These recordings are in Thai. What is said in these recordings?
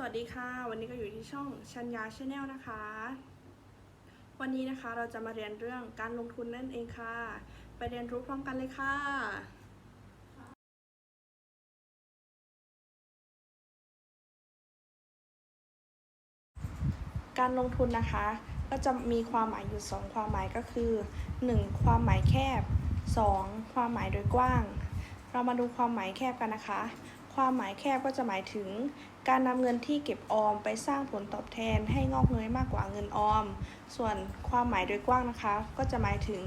สวัสดีค่ะ วันนี้ก็อยู่ที่ช่องชัญญาชาแนลนะคะ วันนี้นะคะเราจะมาเรียนเรื่องการลงทุนนั่นเองค่ะ ไปเรียนรู้พร้อมกันเลยค่ะ การลงทุนนะคะ ก็จะมีความหมายอยู่ 2 ความหมายก็คือ 1. ความหมายแคบ 2. ความหมายโดยกว้าง เรามาดูความหมายแคบกันนะคะ ความหมายแคบก็จะหมายถึง การนำเงินที่เก็บออมไปสร้างผลตอบแทนให้งอกเงยมากกว่าเงินออม ส่วนความหมายโดยกว้างนะคะ ก็จะหมายถึง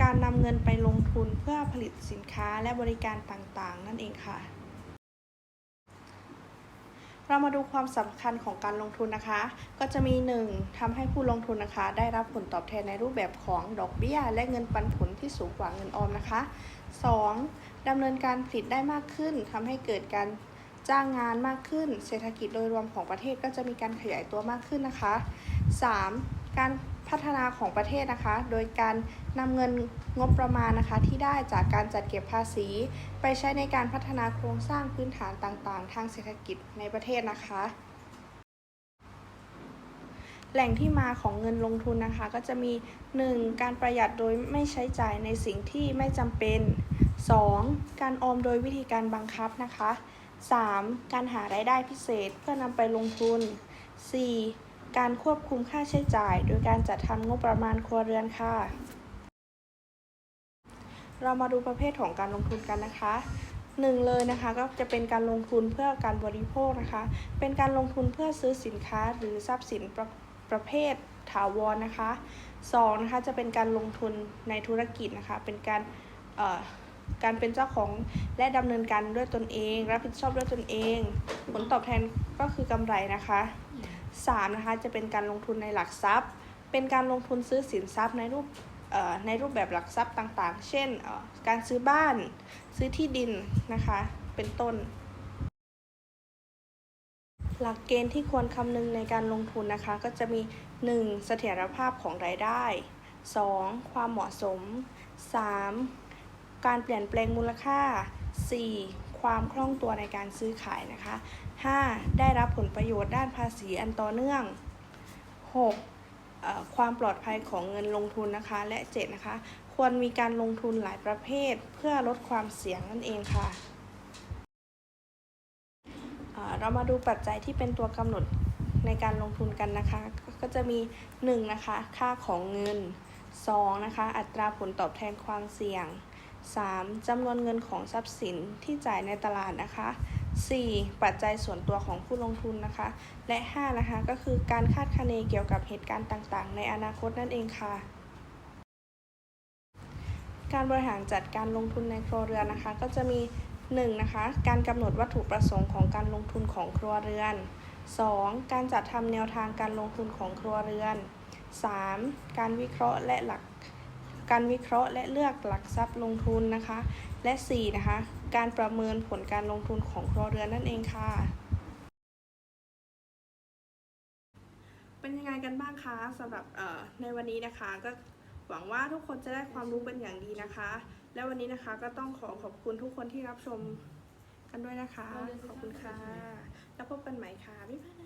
การนำเงินไปลงทุนเพื่อผลิตสินค้าและบริการต่างๆ นั่นเองค่ะ เรามาดูความสำคัญของการลงทุนนะคะ ก็จะมี 1. ทำให้ผู้ลงทุนนะคะ ได้รับผลตอบแทนในรูปแบบของดอกเบี้ย และเงินปันผลที่สูงกว่าเงินออมนะคะ 2. ดำเนินการผลิตได้มากขึ้นทำให้เกิดการจ้างงานมากขึ้น เศรษฐกิจโดยรวมของประเทศก็จะมีการขยายตัวมากขึ้นนะคะ 3. การพัฒนาของประเทศนะคะ โดยการนำเงินงบประมาณนะคะที่ได้จากการจัดเก็บภาษี ไปใช้ในการพัฒนาโครงสร้างพื้นฐานต่างๆ ทางเศรษฐกิจในประเทศนะคะ แหล่งที่มาของเงินลงทุนนะคะ ก็จะมี 1. การประหยัดโดยไม่ใช้จ่ายในสิ่งที่ไม่จำเป็น 2. การออมโดยวิธีการบังคับนะคะ 3. การหารายได้พิเศษเพื่อนำไปลงทุน 4. การควบคุมค่าใช้จ่าย โดยการจัดทำงบประมาณครัวเรือนค่ะ เรามาดูประเภทของการลงทุนกันนะคะหนึ่งเลยนะคะก็จะเป็นการลงทุนเพื่อการบริโภคนะคะ เป็นการลงทุนเพื่อซื้อสินค้าหรือทรัพย์สินประประเภทถาวรนะคะสองนะคะจะเป็นการลงทุนในธุรกิจนะคะ เป็นการเอ่อการเป็นเจ้าของและดำเนินการด้วยตนเอง รับผิดชอบด้วยตนเอง ผลตอบแทนก็คือกำไรนะคะ สามนะคะจะเป็นการลงทุนในหลักทรัพย์ เป็นการลงทุนซื้อสินทรัพย์ในรูปในรูปแบบหลักทรัพย์ต่างๆ เช่น การซื้อบ้าน ซื้อที่ดินนะคะ เป็นต้น หลักเกณฑ์ที่ควรคำนึงในการลงทุนนะคะ ก็จะมี 1. เสถียรภาพของรายได้ 2. ความเหมาะสม 3. การเปลี่ยนแปลงมูลค่า 4. ความคล่องตัวในการซื้อขายนะคะ 5. ได้รับผลประโยชน์ด้านภาษีอันต่อเนื่อง 6. ความปลอดภัยของเงินลงทุนนะคะ และ 7 นะคะ ควรมีการลงทุนหลายประเภท เพื่อลดความเสี่ยงนั่นเองค่ะ เรามาดูปัจจัยที่เป็นตัวกำหนดในการลงทุนกันนะคะ ก็ก็จะมี 1. นะคะ ค่าของเงิน 2. นะคะ อัตราผลตอบแทนความเสี่ยง 3. จำนวนเงินของทรัพย์สินที่จ่ายในตลาดนะคะ 4. ปัจจัยส่วนตัวของผู้ลงทุนนะคะ และ 5 นะคะ ก็คือการคาดคะเนเกี่ยวกับเหตุการณ์ต่างๆ ในอนาคตนั่นเองค่ะ การบริหารจัดการลงทุนในครัวเรือนนะคะ ก็จะมี 1. นะคะ การกำหนดวัตถุประสงค์ของการลงทุนของครัวเรือน 2. การจัดทำแนวทางการลงทุนของครัวเรือน 3. การวิเคราะห์และหลัก การวิเคราะห์และเลือกหลักทรัพย์ลงทุนนะคะ และ 4. นะคะ การประเมินผลการลงทุนของครัวเรือนนั่นเองค่ะ เป็นยังไงกันบ้างคะสำหรับในวันนี้นะคะ ก็หวังว่าทุกคนจะได้ความรู้เป็นอย่างดีนะคะ และวันนี้นะคะก็ต้องขอขอบคุณทุกคนที่รับชมกันด้วยนะคะ ขอบคุณค่ะ แล้วพบกันใหม่ค่ะ บ๊ายบาย